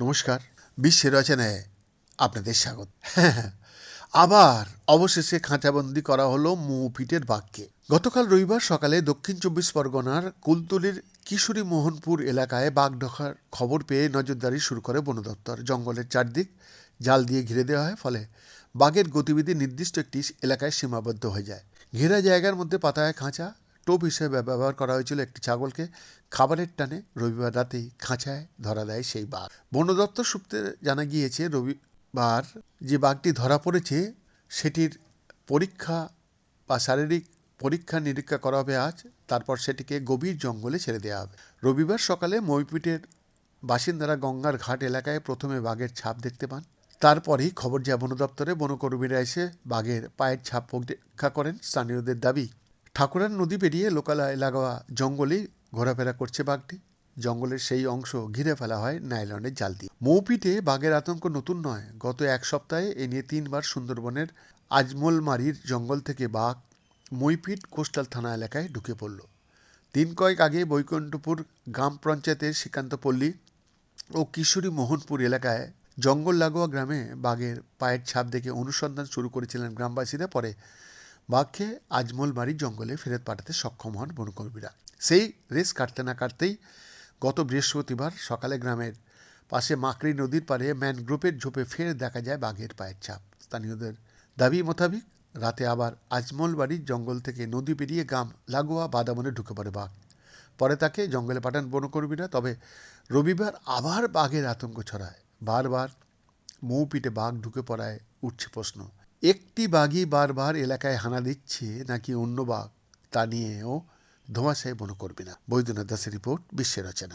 নমস্কার বিশ্বের রচনায় আপনাদের স্বাগত। আবার অবশেষে খাঁচাবন্দি করা হলো মৌপিটের বাঘকে গতকাল রবিবার সকালে দক্ষিণ চব্বিশ পরগনার কুলতলির কিশোরী মোহনপুর এলাকায় বাঘ ঢোকার খবর পেয়ে নজরদারি শুরু করে বন দপ্তর। জঙ্গলের চারদিক জাল দিয়ে ঘিরে দেওয়া হয়, ফলে বাঘের গতিবিধি নির্দিষ্ট একটি এলাকায় সীমাবদ্ধ হয়ে যায়। ঘেরা জায়গার মধ্যে পাতায় খাঁচা টোপ হিসেবে ব্যবহার করা হয়েছিল একটি ছাগলকে। খাবারের টানে রবিবার রাতেই খাঁচায় ধরা দেয় সেই বাঘ। বন দপ্তর সূত্রে জানা গিয়েছে, রবিবার যে বাঘটি ধরা পড়েছে, সেটির পরীক্ষা বা শারীরিক পরীক্ষা নিরীক্ষা করা হবে আজ। তারপর সেটিকে গভীর জঙ্গলে ছেড়ে দেওয়া হবে। রবিবার সকালে মইপিটের বাসিন্দারা গঙ্গার ঘাট এলাকায় প্রথমে বাঘের ছাপ দেখতে পান। তারপরেই খবর যায় বন দপ্তরে। বনকর্মীরা এসে বাঘের পায়ের ছাপ পরীক্ষা করেন। স্থানীয়দের দাবি ঠাকুরার নদী পেরিয়ে লোকালয় লাগোয়া জঙ্গলেই ঘোরাফেরা করছে বাঘটি। জঙ্গলের সেই অংশ ঘিরে ফেলা হয় নাইলনের জাল দিয়ে। মৌপিটে বাঘের আতঙ্ক নতুন নয়। গত এক সপ্তাহে এ নিয়ে তিনবার সুন্দরবনের আজমলমারির জঙ্গল থেকে বাঘ মইপিট কোস্টাল থানা এলাকায় ঢুকে পড়ল। দিন কয়েক আগে বৈকুণ্ঠপুর গ্রাম পঞ্চায়েতের শ্রীকান্তপল্লী ও কিশোরী মোহনপুর এলাকায় জঙ্গল লাগোয়া গ্রামে বাঘের পায়ের ছাপ দেখে অনুসন্ধান শুরু করেছিলেন গ্রামবাসীরা। পরে বাঘকে আজমল বাড়ির জঙ্গলে ফেরত পাঠাতে সক্ষম হন বনকর্মীরা। সেই রেস কাটতে না কাটতেই গত বৃহস্পতিবার সকালে গ্রামের পাশে মাকড়ি নদীর পাড়ে ম্যানগ্রোভের ঝোপে ফের দেখা যায় বাঘের পায়ের ছাপ। স্থানীয়দের দাবি মোতাবিক রাতে আবার আজমল বাড়ির জঙ্গল থেকে নদী পেরিয়ে গ্রাম লাগোয়া বাদামনে ঢুকে পড়ে বাঘ। পরে তাকে জঙ্গলে পাঠান বনকর্মীরা, তবে রবিবার আবার বাঘের আতঙ্ক ছড়ায়। বারবার মৌপিটে বাঘ ঢুকে পড়ায় উঠছে প্রশ্ন। একটি বাঘই বারবার এলাকায় হানা দিচ্ছে, নাকি অন্য বাঘ তা নিয়েও ধোঁয়াশায় মনে করবে না। বৈদ্যনাথ দাসের রিপোর্ট, বিশ্বের রচনা।